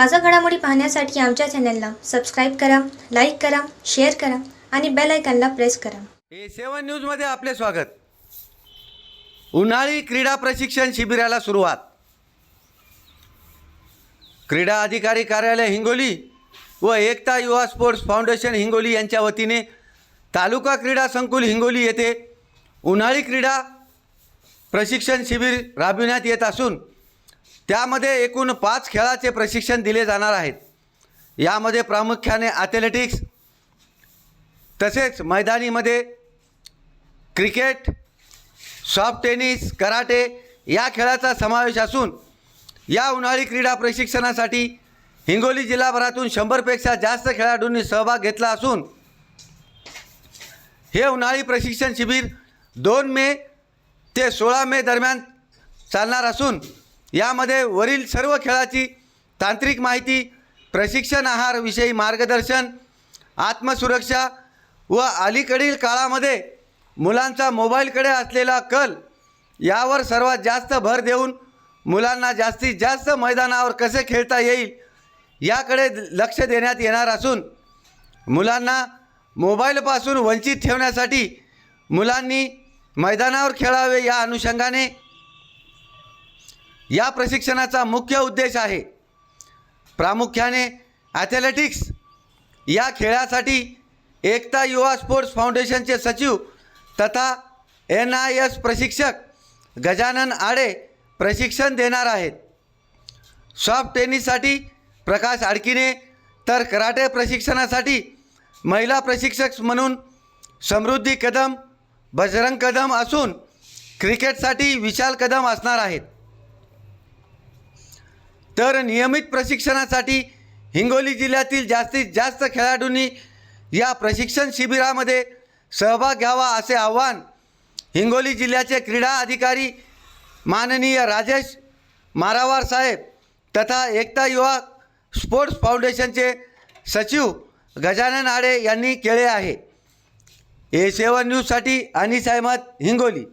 ताज्या घडामोडी पाहण्यासाठी आमच्या चॅनलला सबस्क्राईब करा लाईक करा शेअर करा आणि बेल आयकॉनला प्रेस करा. ए सेवन न्यूजमध्ये आपले स्वागत. उन्हाळी क्रीडा प्रशिक्षण शिबिराला सुरुवात. क्रीडा अधिकारी कार्यालय हिंगोली व एकता युवा स्पोर्ट्स फाउंडेशन हिंगोली यांच्या वतीने तालुका क्रीडा संकुल हिंगोली येथे उन्हाळी क्रीडा प्रशिक्षण शिबिर राबविण्यात येत असून त्यामध्ये एकूण पाच खेळाचे प्रशिक्षण दिले जाणार आहेत. यामध्ये प्रामुख्याने ॲथलेटिक्स तसेच मैदानीमध्ये क्रिकेट सॉफ्ट टेनिस कराटे या खेळाचा समावेश असून या उन्हाळी क्रीडा प्रशिक्षणासाठी हिंगोली जिल्हाभरातून शंभरपेक्षा जास्त खेळाडूंनी सहभाग घेतला असून हे उन्हाळी प्रशिक्षण शिबिर दोन मे ते सोळा मे दरम्यान चालणार असून यामध्ये वरील सर्व खेळाची तांत्रिक माहिती प्रशिक्षण आहारविषयी मार्गदर्शन आत्मसुरक्षा व अलीकडील काळामध्ये मुलांचा मोबाईलकडे असलेला कल यावर सर्वात जास्त भर देऊन मुलांना जास्तीत जास्त मैदानावर कसे खेळता येईल याकडे लक्ष देण्यात येणार असून मुलांना मोबाईलपासून वंचित ठेवण्यासाठी मुलांनी मैदानावर खेळावे या अनुषंगाने या प्रशिक्षणाचा मुख्य उद्देश आहे. प्रामुख्याने ॲथलेटिक्स या खेळासाठी एकता युवा स्पोर्ट्स फाउंडेशनचे सचिव तथा एन आय एस प्रशिक्षक गजानन आडे प्रशिक्षण देणार आहेत. सॉफ्ट टेनिससाठी प्रकाश आडकिने तर कराटे प्रशिक्षणासाठी महिला प्रशिक्षक म्हणून समृद्धी कदम बजरंग कदम असून क्रिकेटसाठी विशाल कदम असणार आहेत. तर नियमित प्रशिक्षणासाठी हिंगोली जिल्ह्यातील जास्तीत जास्त खेळाडूंनी या प्रशिक्षण शिबिरामध्ये सहभाग घ्यावा असे आव्हान हिंगोली जिल्ह्याचे क्रीडा अधिकारी माननीय राजेश मारावार साहेब तथा एकता युवा स्पोर्ट्स फाउंडेशनचे सचिव गजानन आडे यांनी केले आहे. ए सेवन न्यूजसाठी अनिस अहमद हिंगोली.